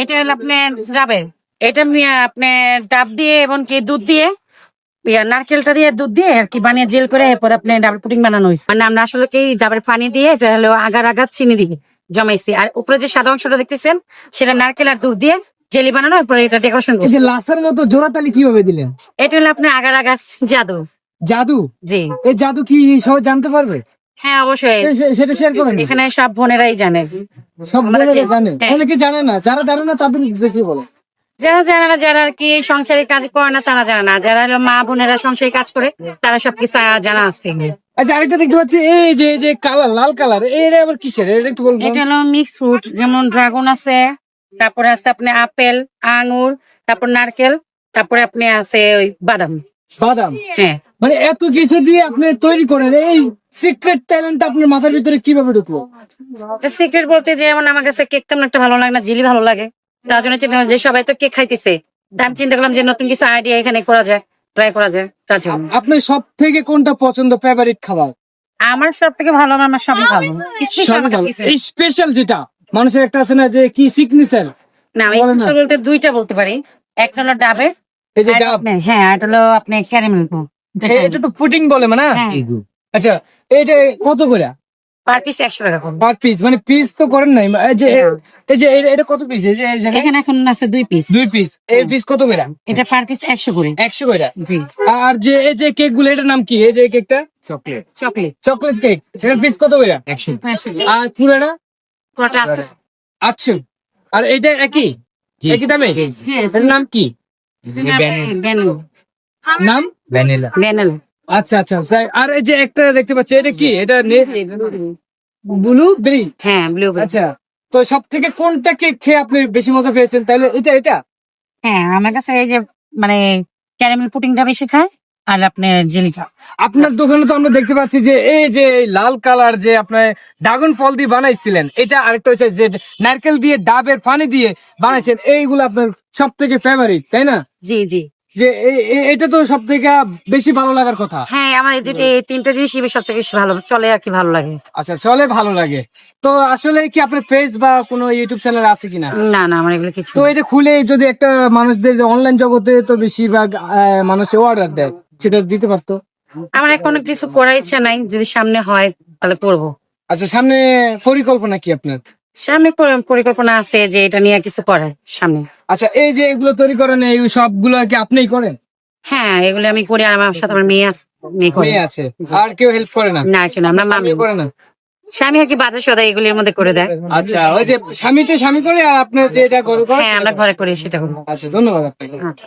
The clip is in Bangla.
এটা হলো আপনার ডাবের এটা মিয়া আপনার ডাব দিয়ে এবং কি দুধ দিয়ে নারকেলটা দিয়ে দুধ দিয়ে আর কি বানিয়ে জেল করে এরপর আপনি ডাবের পুডিং বানানো হয়েছে। মানে আমরা আসলে কি ডাবের পানি দিয়ে এটা হলো আগার আগার চিনি দিয়ে জমাইছি। আর উপরে যে সাদা অংশটা দেখতেছেন সেটা নারকেল আর দুধ দিয়ে জেলি বানানো এরপরে এটা ডেকোরেশন এই যে লাসার মতো জোড়াতালি কীভাবে দিলেন? এটা হলো আপনার আগার আগার জাদু। জাদু? জি। এই জাদু কি সবাই জানতে পারবে? হ্যাঁ অবশ্যই। সেটা শেয়ার করেন। এখানে সব বোনেরাই জানে। সব বোনেরা জানে। হ্যাঁ। অনেকে জানে না? যারা জানে না তাদের বেশি বলে। যারা জানে না যারা আর কি সংসারের কাজ করে না তারা জানে না। যারা মা বোনেরা সংসারের কাজ করে তারা সবকিছু জানা আছে। আচ্ছা আরেকটা দেখতে পাচ্ছি এই যে এই যে কালার লাল কালার এটা আবার কিসের? এটা একটু বলব এটা হলো মিক্স ফ্রুট যেমন ড্রাগন আছে তারপরে আছে আপনি আপেল আঙ্গুর তারপর নারকেল তারপরে আপনি আছে ওই বাদাম। বাদাম? হ্যাঁ। মানে এত কিছু দিয়ে আপনি তৈরি করেন এই সিক্রেট ট্যালেন্ট আপনার মাথার ভিতরে কীভাবে ঢুকলো সিক্রেট বলতে যেমন আমার কাছে কেক তেমন একটা ভালো লাগে না জিলি ভালো লাগে। তার জন্য চিন্তা যে সবাই তো কেক খাইতেছে। আমি চিন্তা করলাম যে নতুন কিছু আইডিয়া এখানে করা যায় ট্রাই করা যায় তার জন্য। আপনার সব থেকে কোনটা পছন্দ ফেভারিট খাবার? আমার সব থেকে ভালো। আমার সবই ভালো। স্পেশাল যেটা মানুষের একটা আছে না যে কি সিগনেচার না আমি স্পেশাল বলতে দুইটা বলতে পারি। একটা হলো ডাবের এই যে ডাব। হ্যাঁ এটা হলো আপনি ক্যারামেল এটা তো পুডিং বলে মানে হ্যাঁ। আচ্ছা এটা কত করে? পার পিস একশো টাকা করে পার পিস মানে পিস তো করেন নাই। এই যে এই যে এটা- কত পিস এই যে এখানে এখন আছে দুই পিস দুই পিস এই পিস কত করে? এটা পার পিস একশো করে। একশো করে? জি। আর যে এই যে কেকগুলো এটার নাম কি? এই যে কেকটা চকলেট চকলেট চকলেট কেক সেটার পিস কত করে? একশো। আর পুরাটা? পুরোটা আটশো। আর এটা একই? একই দামে? এটার নাম কি? নাম ব্যানেল আচ্ছা আচ্ছা। আর এই যে একটা দেখতে পাচ্ছি এটা কি? এটা ব্লু বেরি হ্যাঁ ব্লু আচ্ছা। তো সব থেকে কোনটা কেক খেয়ে আপনি বেশি মজা পেয়েছেন? তাহলে এটা এটা? হ্যাঁ আমার কাছে এই যে মানে ক্যারামেল পুডিংটা বেশি খায় আর আপনার জেলিটা আপনার দোকানে তো আমরা দেখতে পাচ্ছি যে এই যে লাল কালার যে আপনার ড্রাগন ফল দিয়ে বানাইছিলেন এটা আরেকটা হচ্ছে যে নারকেল দিয়ে ডাবের পানি দিয়ে বানাইছেন এইগুলো আপনার সব থেকে ফেভারিট তাই না? জি জি। যে এটা তো সব থেকে বেশি ভালো লাগার কথা। হ্যাঁ আমার এই দুটো তিনটা জিনিসই সব থেকে বেশি ভালো চলে আর কি ভালো লাগে। আচ্ছা চলে ভালো লাগে। তো আসলে কি আপনার পেজ বা কোনো ইউটিউব চ্যানেল আছে কিনা? না না আমার এগুলো কিছু তো এটা খুলে যদি একটা মানুষদের অনলাইন জগতে তো বেশিরভাগ মানুষ অর্ডার দেয় সেটা দিতে পারতো? আমার এখন কিছু করার ইচ্ছা নাই যদি সামনে হয় তাহলে করব। আচ্ছা সামনে পরিকল্পনা কি আপনার? সামনে পরিকল্পনা আছে যে এটা নিয়ে কিছু করার সামনে। আচ্ছা এই যে এগুলো তৈরি করেন এই সবগুলো কি আপনিই করেন? হ্যাঁ এগুলো আমি করি আর আমার সাথে আমার মেয়ে আছে মেয়ে করে। মেয়ে আছে। আর কেউ হেল্প করে না? না কেন আমরা মামি। করে না। স্বামী আর কি বাজার সদা এগুলির মধ্যে করে দেয়। আচ্ছা ওই যে স্বামীতে স্বামী করে আর আপনার যে এটা করে করে হ্যাঁ আমরা ঘরে করি সেটা করি আচ্ছা ধন্যবাদ আপনাকে। আচ্ছা